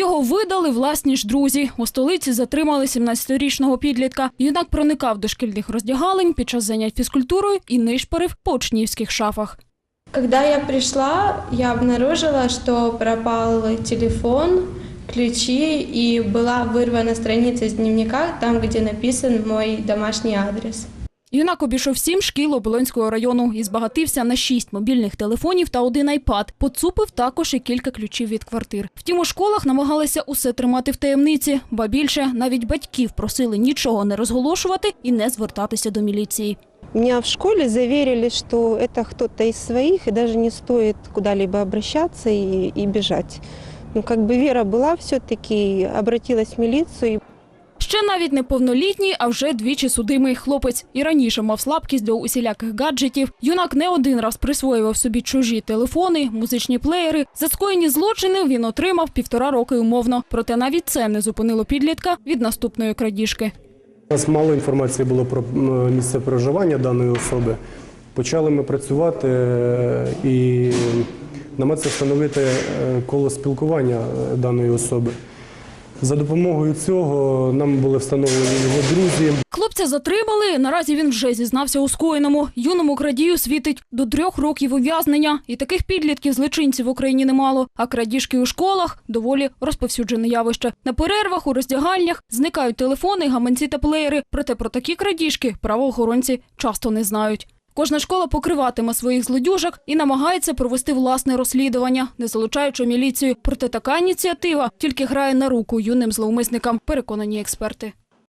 Його видали власні ж друзі. У столиці затримали 17-річного підлітка. Юнак проникав до шкільних роздягалень під час занять фізкультурою і нишпорив по учнівських шафах. Когда я пришла, я обнаружила, что пропал телефон, ключи и была вырвана страница из дневника, там, где написан мой домашний адрес. Юнак обійшов сім шкіл Оболонського району і збагатився на шість мобільних телефонів та один айпад. Поцупив також і кілька ключів від квартир. Втім, у школах намагалися усе тримати в таємниці, ба більше навіть батьків просили нічого не розголошувати і не звертатися до міліції. Меня в школе заверили, что это кто-то из своих, и даже не стоит куда-либо обращаться и, и бежать. Ну, как бы вера была все-таки, обратилась в милицию, Ще навіть неповнолітній, а вже двічі судимий хлопець. І раніше мав слабкість до усіляких гаджетів. Юнак не один раз присвоював собі чужі телефони, музичні плеєри. За скоєні злочини він отримав півтора роки умовно. Проте навіть це не зупинило підлітка від наступної крадіжки. У нас мало інформації було про місце проживання даної особи. Почали ми працювати е, і намагатися встановити е, коло спілкування е, даної особи. За допомогою цього нам були встановлені його друзі. Хлопця затримали. Наразі він вже зізнався у скоєному. Юному крадію світить до трьох років ув'язнення. І таких підлітків злочинців в Україні немало. А крадіжки у школах доволі розповсюджене явище. На перервах у роздягальнях зникають телефони, гаманці та плеєри. Проте про такі крадіжки правоохоронці часто не знають. Кожна школа покриватиме своїх злодюжок і намагається провести власне розслідування, не залучаючи міліцію. Проте така ініціатива тільки грає на руку юним зловмисникам, переконані експерти.